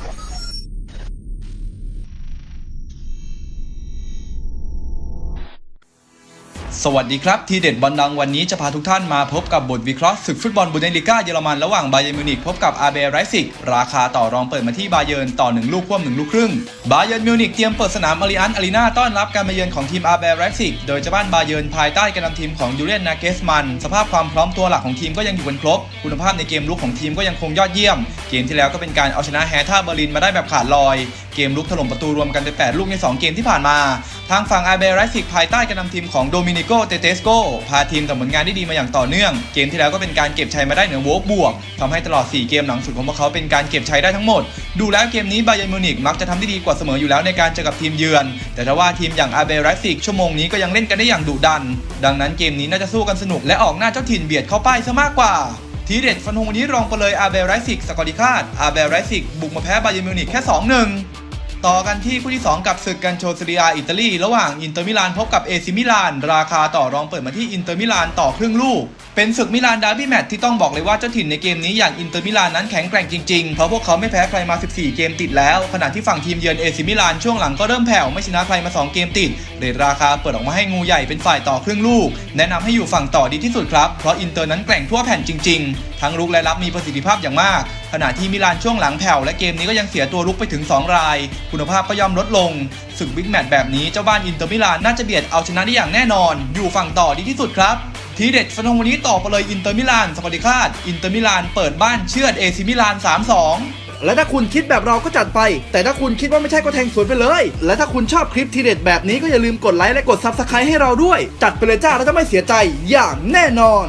Thank you. สวัสดีครับ ทีเด็ดบอลดังวันนี้จะพาทุกท่านมาพบกับบทวิเคราะห์ศึกฟุตบอลบุนเดสลิก้าเยอรมันระหว่างบาเยิร์นมิวนิกพบกับอาเบไรซิก ราคาต่อรองเปิดมาที่บาเยิร์นต่อ 1 ลูกควบ1ลูกครึ่ง บาเยิร์นมิวนิกเตรียมเปิดสนามอาริอันอารีนาต้อนรับการมาเยือนของทีมอาเบไรซิก โดยเจะบ้านบาเยิร์นภายใต้การนำทีมของยูเลียนนาเกสมัน สภาพความพร้อมตัวหลักของทีมก็ยังอยู่กันครบ คุณภาพในเกมลุกของทีมก็ยังคงยอดเยี่ยม เกมที่แล้วก็เป็นการเอาชนะแฮท่าเบอร์ลินมาได้แบบขาดลอย เกมลุกถล่มประตูรวมกันไป 8 ลูกใน 2 เกมที่ผ่านมา ทางฝั่งอาเบไรซิกภายใต้การนำทีมของโดมินิโก เตเตสโก พาทีมทำผลงานได้ดีมาอย่างต่อเนื่อง เกมที่แล้วก็เป็นการเก็บชัยมาได้เหนือโวกบวกทำให้ตลอด 4 เกมหลังสุดของพวกเขาเป็นการเก็บชัยได้ทั้งหมด ดูแล้วเกมนี้บาเยนมิวนิกมักจะทำได้ดีกว่าเสมออยู่แล้วในการเจอกับทีมเยือน แต่ถ้าว่าทีมอย่างอาเบไรซิกชั่วโมงนี้ก็ยังเล่นกันได้อย่างดุดัน ดังนั้นเกมนี้น่าจะสู้กันสนุกและออกหน้าเจ้าถิ่นเบียดเข้าป้ายซะมากกว่าทีเด็ดฟันธงวันนี้รองไปเลยอาเบไรซิกสกอริคาดอาเบไรซิกบุกมาแพ้บาเยนมิวนิกแค่ 2-1 ต่อกันที่คู่ที่ 2 กับศึกกันโชซีเรียอิตาลี ระหว่างอินเตอร์มิลานพบกับเอซิมิลาน ราคาต่อรองเปิดมาที่อินเตอร์มิลานต่อครึ่งลูก เป็นศึกมิลานดาร์บี้แมตช์ที่ต้องบอกเลยว่าเจ้าถิ่นในเกมนี้อย่างอินเตอร์มิลานนั้นแข็งแกร่งจริงๆ เพราะพวกเขาไม่แพ้ใครมา 14 เกมติดแล้ว ขณะที่ฝั่งทีมเยือนเอซิมิลานช่วงหลังก็เริ่มแผ่วไม่ชนะใครมา 2 เกมติดเรทราคาเปิดออกมาให้งูใหญ่เป็นฝ่ายต่อครึ่งลูก แนะนำให้อยู่ฝั่งต่อดีที่สุดครับเพราะอินเตอร์นั้นแกร่งทั่วแผ่นจริง ๆ ทั้งรุกและรับมีประสิทธิภาพอย่างมากขณะที่มิลานช่วงหลังแผ่วและเกมนี้ก็ยังเสียตัวรุกไปถึง 2 ราย คุณภาพก็ย่อมลดลงศึกบิ๊กแมตช์แบบนี้เจ้าบ้านอินเตอร์มิลานน่าจะเบียดเอาชนะได้อย่างแน่นอน อยู่ฝั่งต่อดีที่สุดครับ ทีเด็ดฟันธงวันนี้ต่อไปเลยอินเตอร์มิลานสวัสดีคาดอินเตอร์มิลานเปิดบ้านเชือดเอซิมิลาน 3-2และถ้าคุณคิดแบบเราก็จัดไป แต่ถ้าคุณคิดว่าไม่ใช่ก็แทงสวนไปเลย และถ้าคุณชอบคลิปทีเด็ดแบบนี้ก็อย่าลืมกดไลค์และกดซับสไครต์ให้เราด้วย จัดไปเลยจ้าแล้วจะไม่เสียใจอย่างแน่นอน